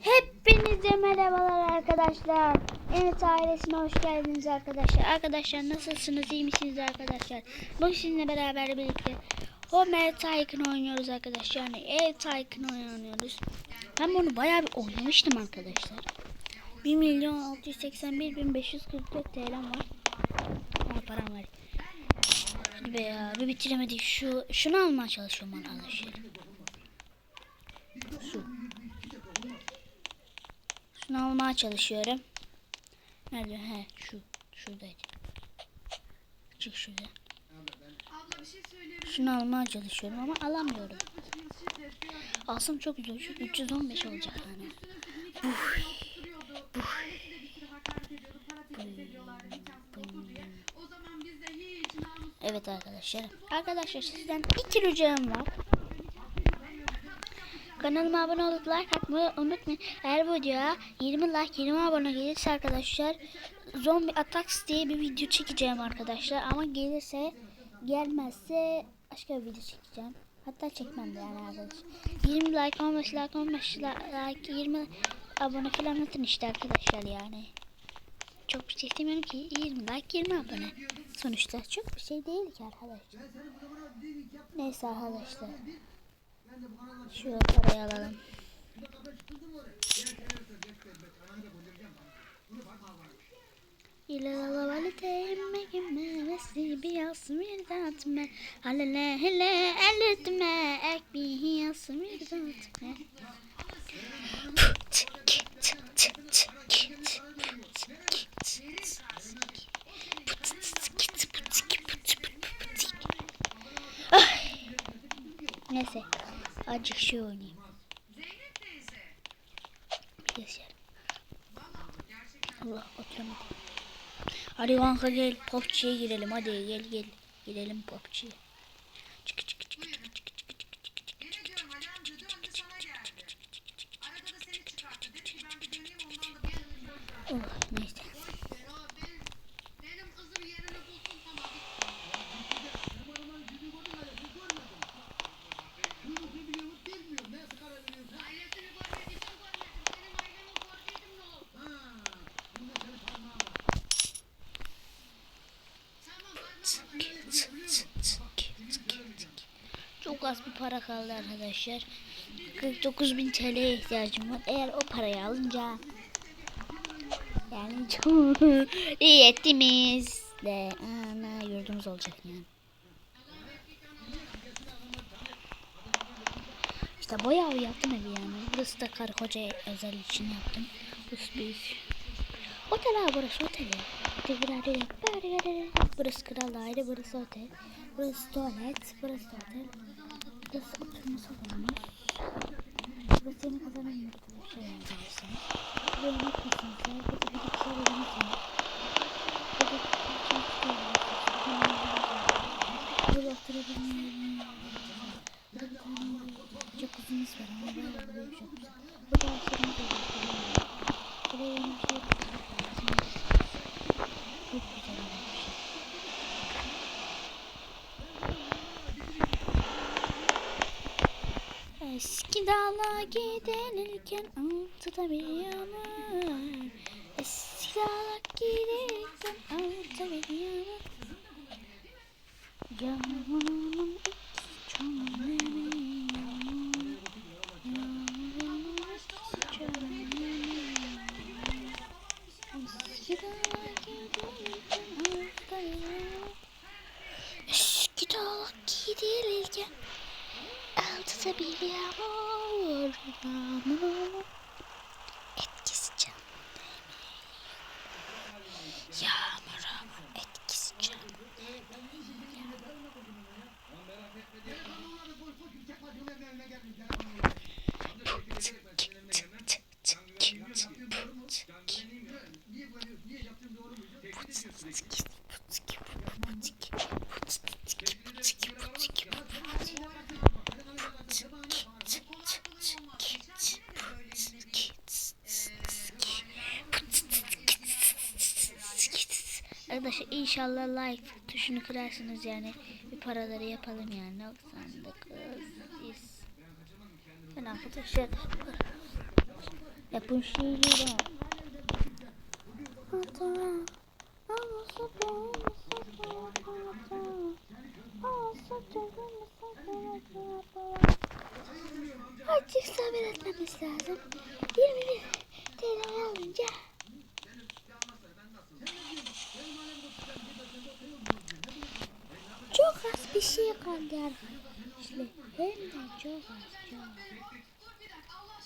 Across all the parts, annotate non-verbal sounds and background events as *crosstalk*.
Hepinize merhabalar arkadaşlar. Evet ailesine hoş geldiniz arkadaşlar. Arkadaşlar nasılsınız? iyi misiniz arkadaşlar? Bugün sizinle beraber birlikte Homer Tycoon oynuyoruz arkadaşlar. Yani ev Tycoon oynuyoruz. Ben bunu bayağı bir oynamıştım arkadaşlar. 1 milyon 681 bin 544 TL'm var. Ama param var. Hadi be ya bir bitiremedik. Şu, şunu almaya çalışıyorum arkadaşlar. Şunu almaya çalışıyorum. Nerede? He şu. Şuradaydı. Çık şuradan. Şunu almaya çalışıyorum ama alamıyorum. Alsam çok güzel. Şu 315 olacak yani. Uf. Uf. Evet arkadaşlar. Arkadaşlar sizden iki ricam var. Kanalıma abone olup like atmayı unutmayın. Eğer bu videoya 20 like 20 abone gelirse arkadaşlar Zombie Attacks diye bir video çekeceğim arkadaşlar. Ama gelirse gelmezse başka bir video çekeceğim. Hatta çekmem de yani arkadaşlar. 20 like 15 like 15 like 20 abone falan atın işte arkadaşlar yani. Çok bir şey istemiyorum ki 20 like 20 abone. Sonuçta çok bir şey değil ki arkadaşlar. Neyse arkadaşlar. Şurada parayı alalım. İlahi valide emme gimme vesli bir yasmir datme Alele hele eletme ek bir yasmir datme Neyse. Azıcık şey oynayayım. Yaşar. Allah oturamadım. Hadi kanka gel PUBG'ye girelim. Hadi gel gel. Girelim PUBG'ye para kaldı arkadaşlar 49.000 TL'ye ihtiyacım var eğer o parayı alınca Yani çok *laughs* iyi ettiniz de ana yurdumuz olacak yani İşte bayağı yaptım evi yani. Burası da karı koca özel için yaptım. Burası büyük. Otel ha burası otel. Burası kral daire, burası otel. Burası tuvalet, burası otel. Burası oturma salonumuz. Burası yeni kazanan yurdu. Şey yapıyorsun. Buraya yemek masası, burada bir bilgisayar odamız var. Burada bir Burada oturabilmeyi Burada bir tane jacuzzi'miz var ama bayağı büyük jacuzzi. Burada aşırımız var. Buraya yeni bir şey yapıyoruz. Çok güzel olmuş. Dağla gidenirken altıda bir yanar. Eski dağla giderken altıda bir yanar. Yağmurun Arkadaşlar inşallah like tuşunu kırarsınız yani bir paraları yapalım yani 99 100 Arkadaşlar yapın şeyleri. Sabah. Azıcık sabretmemiz lazım. 21 TL alınca. Çok az bir şey kaldı arkadaşlar. Hem de çok az çok. Dur bir dakika Allah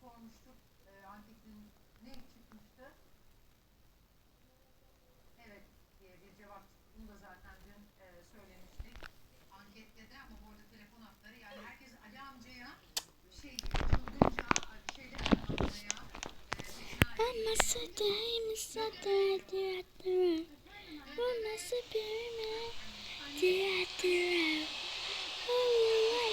sormuştuk. Eee, anketin ne çıkmıştı? Evet diye bir cevap çıktı. Bunu da zaten dün eee, söylemiştik. Ankette de ama bu arada telefon hatları yani herkes Ali amcaya şey çılgınca şeyler anlatmaya eee, Ama sadayım sadayım diyettire. Bu nasıl büyüme diyettire. Ama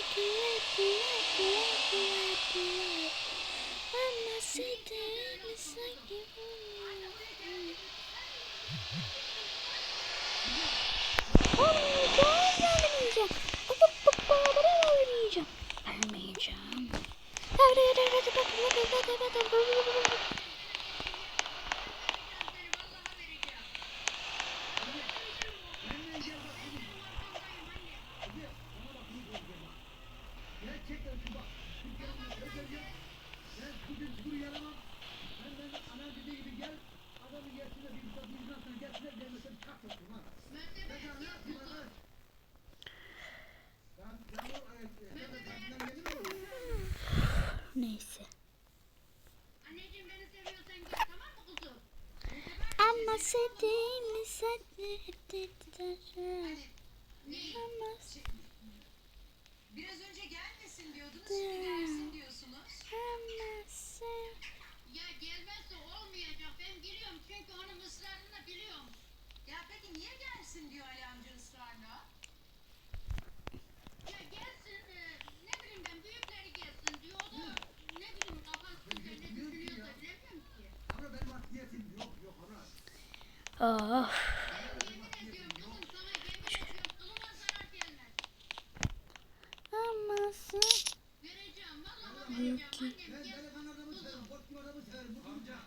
vereceğim. Annem Ben gel.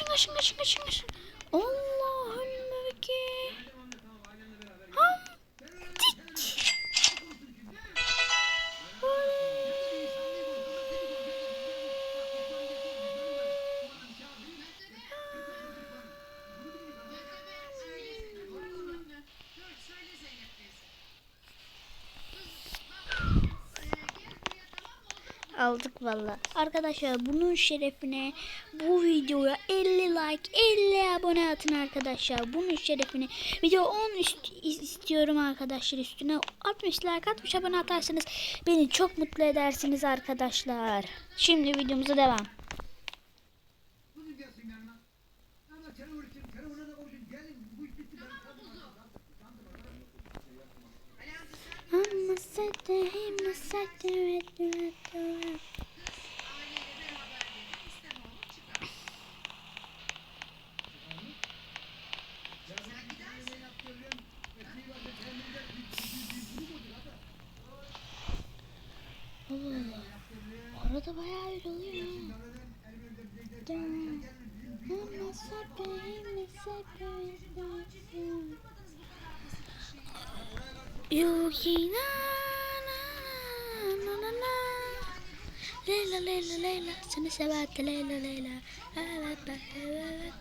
delikanlı adamı severim, Aldık valla. Arkadaşlar bunun şerefine bu videoya 50 like 50 abone atın arkadaşlar. Bunun şerefine video 10 üst istiyorum arkadaşlar üstüne 60 like 60 abone atarsanız beni çok mutlu edersiniz arkadaşlar. Şimdi videomuza devam. Orada bayağı öyle oluyor. Yuki na na na na na Leyla Leyla Leyla seni severdi Leyla Leyla Evet evet evet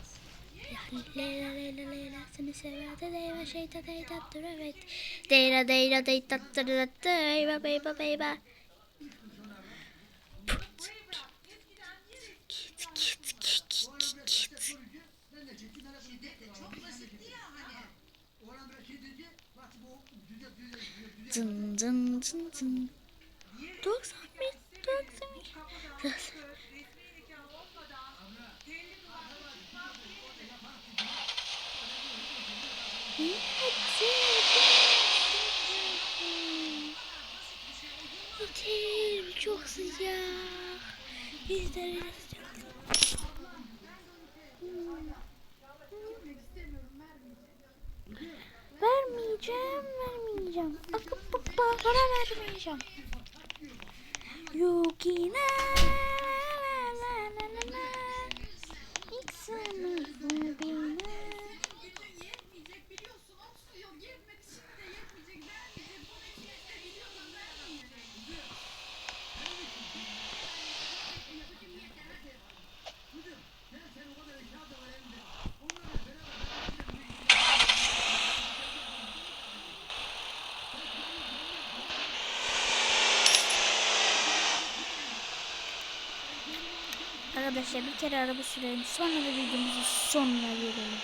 Leyla Leyla Leyla seni severdi Leyla şeyda deyda dur evet Deyla deyla deyda dur Eyba beyba beyba Zın zın zın zın. 91, 92, 90. Yeter, çok sıcak. Biz de Vermeyeceğim, vermeyeceğim. Akıp bakma, para vermeyeceğim. Yukina la Arkadaşlar bir kere araba sürelim. Sonra da videomuzun sonuna gelelim.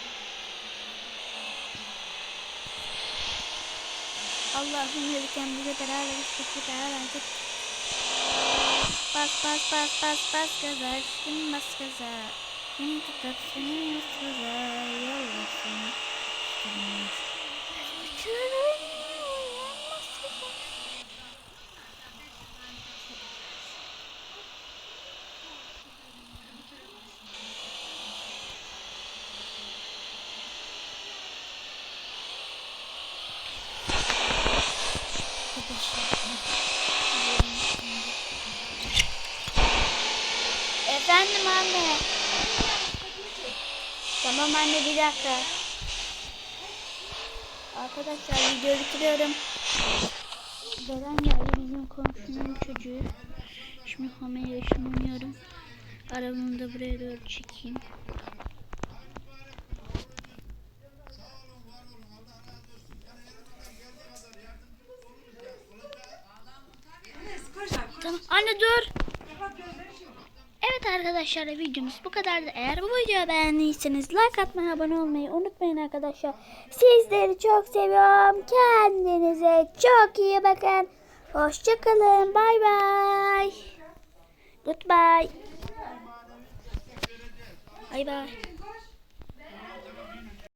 Allah'ım yürürken bize beraber istekli beraber Bas bas bas bas bas gaza aşkım bas gaza Kim tutar seni bas gaza yollasın anne. Tamam anne bir dakika. Arkadaşlar video bitiriyorum. Beren geldi bizim komşunun çocuğu. Şimdi kamerayı ışınlanıyorum. Arabamı da buraya doğru çekeyim. Tamam anne dur. Evet arkadaşlar videomuz bu kadardı. Eğer bu videoyu beğendiyseniz like atmayı, abone olmayı unutmayın arkadaşlar. Sizleri çok seviyorum. Kendinize çok iyi bakın. Hoşçakalın. Bay bay. Goodbye. Bay bay.